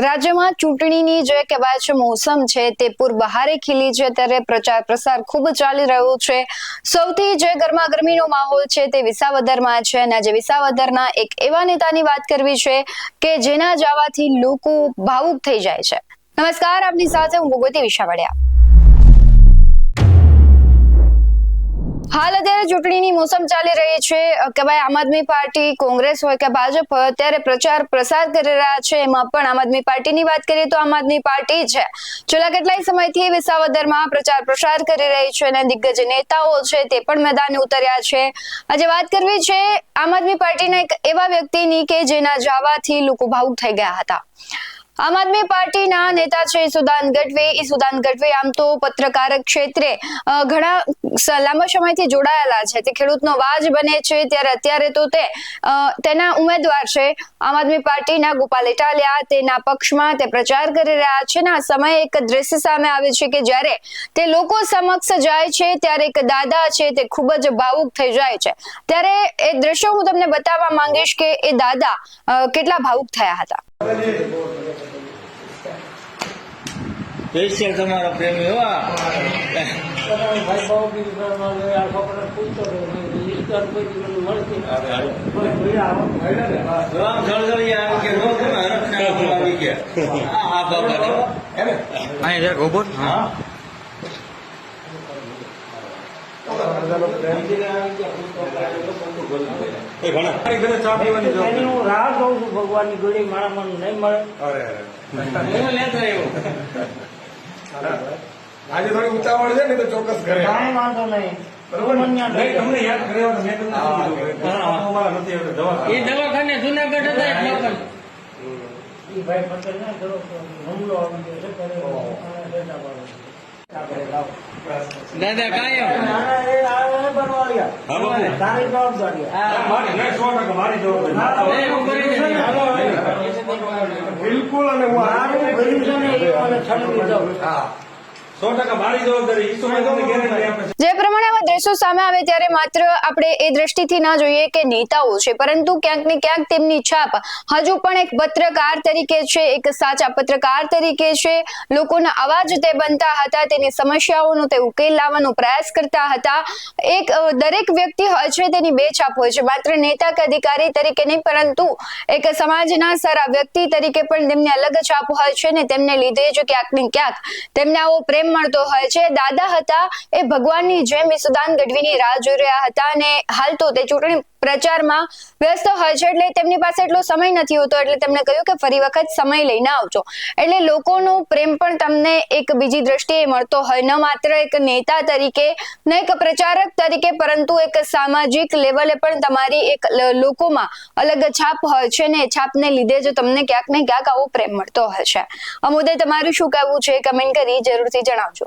રાજ્યમાં ચૂંટણીની જે કહેવાય છે મોસમ છે તે પૂર બહારે ખીલી છે, ત્યારે પ્રચાર પ્રસાર ખૂબ ચાલી રહ્યો છે. સૌથી જે ગરમા ગરમીનો માહોલ છે તે વિસાવદરમાં છે અને આજે વિસાવદરના એક એવા નેતાની વાત કરવી છે કે જેના જવાથી લોકો ભાવુક થઈ જાય છે. નમસ્કાર, આપની સાથે હું ભગવતી વિશાવડિયા હાલ અત્યારે ચૂંટણીની મોસમ ચાલી રહી છે. કે ભાઈ આમ આદમી પાર્ટી, કોંગ્રેસ હોય કે ભાજપ હોય, અત્યારે પ્રચાર પ્રસાર કરી રહ્યા છે. એમાં પણ આમ આદમી પાર્ટીની વાત કરીએ તો આમ આદમી પાર્ટી છે. છેલ્લા કેટલાય સમયથી વિસાવદરમાં પ્રચાર પ્રસાર કરી રહી છે અને દિગ્ગજ નેતાઓ છે તે પણ મેદાને ઉતર્યા છે. આજે વાત કરવી છે આમ આદમી પાર્ટીના એક એવા વ્યક્તિની કે જેના જવાથી લોકો ભાવુક થઈ ગયા હતા. આમ આદમી પાર્ટીના નેતા છે સુદાન ગઢવે. એ સુદાન ગઢવે આમ તો પત્રકાર ક્ષેત્રે ઘણા લાંબા સમયથી જોડાયેલા છે. તે ખેડૂતનો વાજ બને છે. ત્યારે અત્યારે તો તે તેના ઉમેદવાર છે. આમ આદમી પાર્ટીના ગોપાલ ઇટાલિયા તેના પક્ષમાં તે પ્રચાર કરી રહ્યા છે ને આ સમયે એક દ્રશ્ય સામે આવે છે કે જ્યારે તે લોકો સમક્ષ જાય છે, ત્યારે એક દાદા છે તે ખૂબ જ ભાવુક થઈ જાય છે. ત્યારે એ દ્રશ્યો હું તમને બતાવવા માંગીશ કે એ દાદા કેટલા ભાવુક થયા હતા? સ્પેશિયલ તમારો પ્રેમી રહો. હા. રાહ જોઉં છું ભગવાનની ગળી મારા મન નહીં મળે. અરે લેતો આવ્યો. આજે થોડી ઉતાવળ છે ને તો ચોક્કસ ઘરે. કાંઈ વાંધો નહીં. દવાખાને. જુનાગઢ હતા ભાઈ પટેલ ને હુમલો આવી ગયો છે. દાદા કાયમ. બિલકુલ અને હું મારું ભર્યું છે ને એ જે પ્રમાણે આવા દ્રશ્યો સામે આવે ત્યારે માત્ર આપણે એ દ્રષ્ટિથી ના જોઈએ કે નેતાઓ છે પરંતુ ક્યાંક ને ક્યાંક તેમની છાપ. હજુ પણ એક પત્રકાર તરીકે છે એક સાચા પત્રકાર તરીકે છે. લોકોના અવાજ તે બનતા હતા તેની સમસ્યાઓનો તે ઉકેલ લાવવાનો પ્રયાસ કરતા હતા. એક દરેક વ્યક્તિ હોય છે તેની બે છાપ હોય છે માત્ર નેતા કે અધિકારી તરીકે નહીં પરંતુ એક સમાજના સારા વ્યક્તિ તરીકે પણ તેમની અલગ છાપ હોય છે ને તેમને લીધે જ ક્યાંક ને ક્યાંક તેમને આવો પ્રેમ મળતો હોય છે. દાદા હતા એ ભગવાનની જેમ ઈસુદાન ગઢવીની રાહ જોઈ રહ્યા હતા અને હાલ તો તે ચૂંટણી પ્રચારમાં વ્યસ્ત હોય છે એટલે તેમની પાસે એટલો સમય નથી હોતો, એટલે તેમણે કહ્યું કે ફરી વખત સમય લઈને આવજો. એટલે લોકોનો પ્રેમ પણ તમને એક બીજી દ્રષ્ટિએ મળતો હોય. ન માત્ર એક નેતા તરીકે, ન એક પ્રચારક તરીકે, પરંતુ એક સામાજિક લેવલે પણ તમારી એક લોકોમાં અલગ છાપ હોય છે ને છાપને લીધે જ તમને ક્યાંક ને ક્યાંક આવો પ્રેમ મળતો હોય છે. આ મુદ્દે તમારું શું કહેવું છે? કમેન્ટ કરી જરૂરથી જણાવજો.